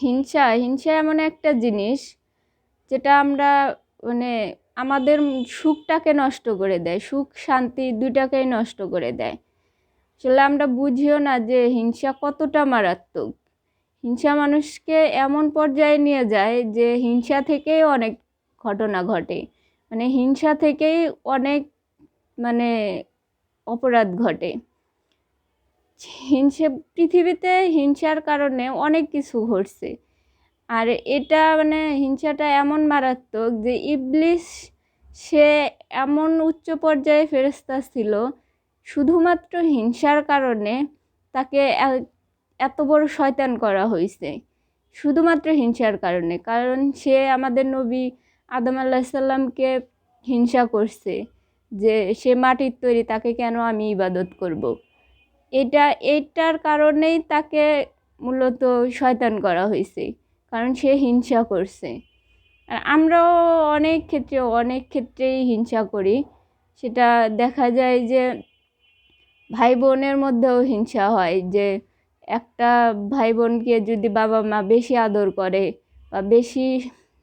হিংসা হিংসা এমন একটা জিনিস যেটা আমরা মানে আমাদের সুখটাকে নষ্ট করে দেয়, সুখ, শান্তি দুইটাকেই নষ্ট করে দেয়। আসলে আমরা বুঝিও না যে হিংসা কতটা মারাত্মক। হিংসা মানুষকে এমন পর্যায়ে নিয়ে যায় যে হিংসা থেকেই অনেক ঘটনা ঘটে। মানে হিংসা থেকেই অনেক মানে অপরাধ ঘটে। হিংসে, পৃথিবীতে হিংসার কারণে অনেক কিছু ঘটছে আর এটা মানে হিংসাটা এমন মারাত্মক যে ইবলিশ সে এমন উচ্চ পর্যায়ে ফেরস্তা ছিল, শুধুমাত্র হিংসার কারণে তাকে এত বড় শয়তান করা হয়েছে শুধুমাত্র হিংসার কারণে, কারণ সে আমাদের নবী আদম আল্লাহ সাল্লামকে হিংসা করছে যে সে মাটির তৈরি, তাকে কেন আমি ইবাদত করব। এটা এইটার কারণেই তাকে মূলত শয়তান করা হয়েছে। কারণ সে হিংসা করছে। আর আমরাও অনেক ক্ষেত্রে অনেক ক্ষেত্রেই হিংসা করি। সেটা দেখা যায় যে ভাই বোনের মধ্যেও হিংসা হয় যে, একটা ভাই বোনকে যদি বাবা মা বেশি আদর করে বা বেশি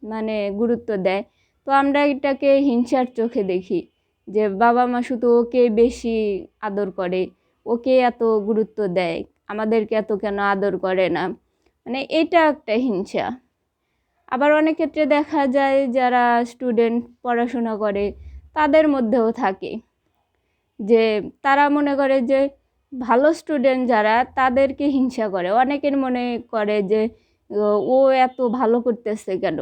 মানে গুরুত্ব দেয়, তো আমরা এটাকে হিংসার চোখে দেখি যে বাবা মা শুধু ওকে বেশি আদর করে। ওকে এত গুরুত্ব দেয়, আমাদেরকে এত কেন আদর করে না? মানে এটা একটা হিংসা। আবার অনেক ক্ষেত্রে দেখা যায় যারা স্টুডেন্ট পড়াশোনা করে, তাদের মধ্যেও থাকে যে, তারা মনে করে যে, ভালো স্টুডেন্ট যারা, তাদেরকে হিংসা করে। অনেকের মনে করে যে ও এত ভালো করতেছে কেন?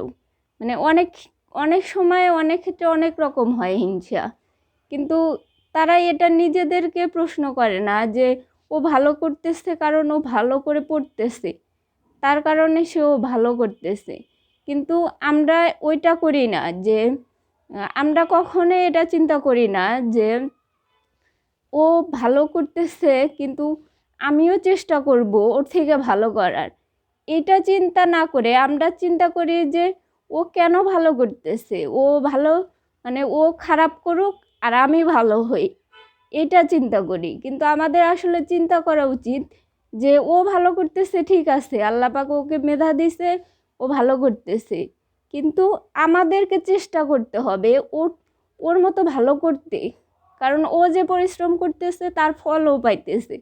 মানে অনেক অনেক সময় অনেক ক্ষেত্রে অনেক রকম হয় হিংসা। কিন্তু তারা এটা নিজেদেরকে প্রশ্ন করে না যে, ও ভালো করতেছে কারণ ও ভালো করে পড়তেছে। তার কারণে সে ও ভালো করতেছে। কিন্তু আমরা ওইটা করি না যে, আমরা কখনোই এটা চিন্তা করি না যে, ও ভালো করতেছে কিন্তু আমিও চেষ্টা করব ওর থেকে ভালো করার। এটা চিন্তা না করে আমরা চিন্তা করি যে, ও কেন ভালো করতেছে? ও ভালো মানে ও খারাপ করুক আর আমি ভালো হই। এটা চিন্তা করি। কিন্তু আমাদের আসলে চিন্তা করা উচিত যে, ও ভালো করতেছে, ঠিক আছে। আল্লাপাক ওকে মেধা দিছে, ও ভালো করতেছে। কিন্তু আমাদেরকে চেষ্টা করতে হবে ওর ওর মতো ভালো করতে। কারণ ও যে পরিশ্রম করতেছে, তার ফলও পাইতেছে।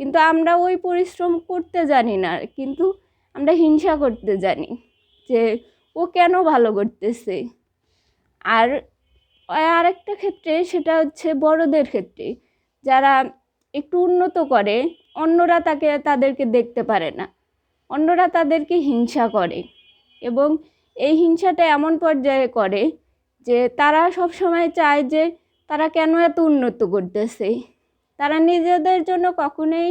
কিন্তু আমরা ওই পরিশ্রম করতে জানি না। কিন্তু আমরা হিংসা করতে জানি যে, ও কেন ভালো করতেছে? আর আরেকটা ক্ষেত্রে সেটা হচ্ছে বড়দের ক্ষেত্রে। যারা একটু উন্নত করে, অন্যরা তাকে, তাদেরকে দেখতে পারে না। অন্যরা তাদেরকে হিংসা করে এবং এই হিংসাটা এমন পর্যায়ে করে যে তারা সব সময় চায় যে তারা কেন এত উন্নত করতেছে? তারা নিজেদের জন্য কখনোই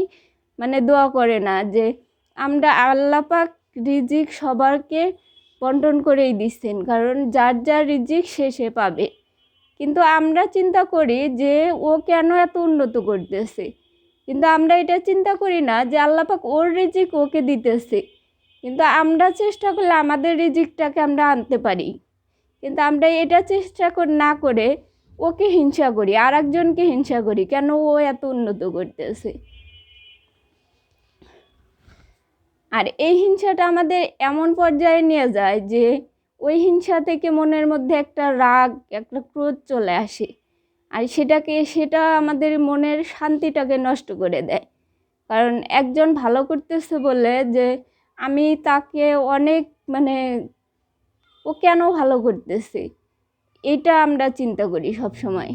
মানে দোয়া করে না যে আমরা আল্লাপাক রিজিক সবারকে বন্টন করেই দিচ্ছেন। কারণ যার যার রিজিক সে সে পাবে। কিন্তু আমরা চিন্তা করি যে ও কেন এত উন্নত করতেছে। কিন্তু আমরা এটা চিন্তা করি না যে আল্লাপাক ওর রিজিক ওকে দিতেছে। কিন্তু আমরা চেষ্টা করলে আমাদের রিজিকটাকে আমরা আনতে পারি। কিন্তু আমরা এটা চেষ্টা না করে ওকে হিংসা করি আর একজনকে হিংসা করি, কেন ও এত উন্নত করতেছে? আর এই হিংসাটা আমাদের এমন পর্যায়ে নিয়ে যায় যে ওই হিংসা থেকে মনের মধ্যে একটা রাগ, একটা ক্রোধ চলে আসে। আর সেটাকে, সেটা আমাদের মনের শান্তিটাকে নষ্ট করে দেয়। কারণ একজন ভালো করতেছে বলে যে, আমি তাকে অনেক মানে ও কেন ভালো করতেছে? এটা আমরা চিন্তা করি সব সময়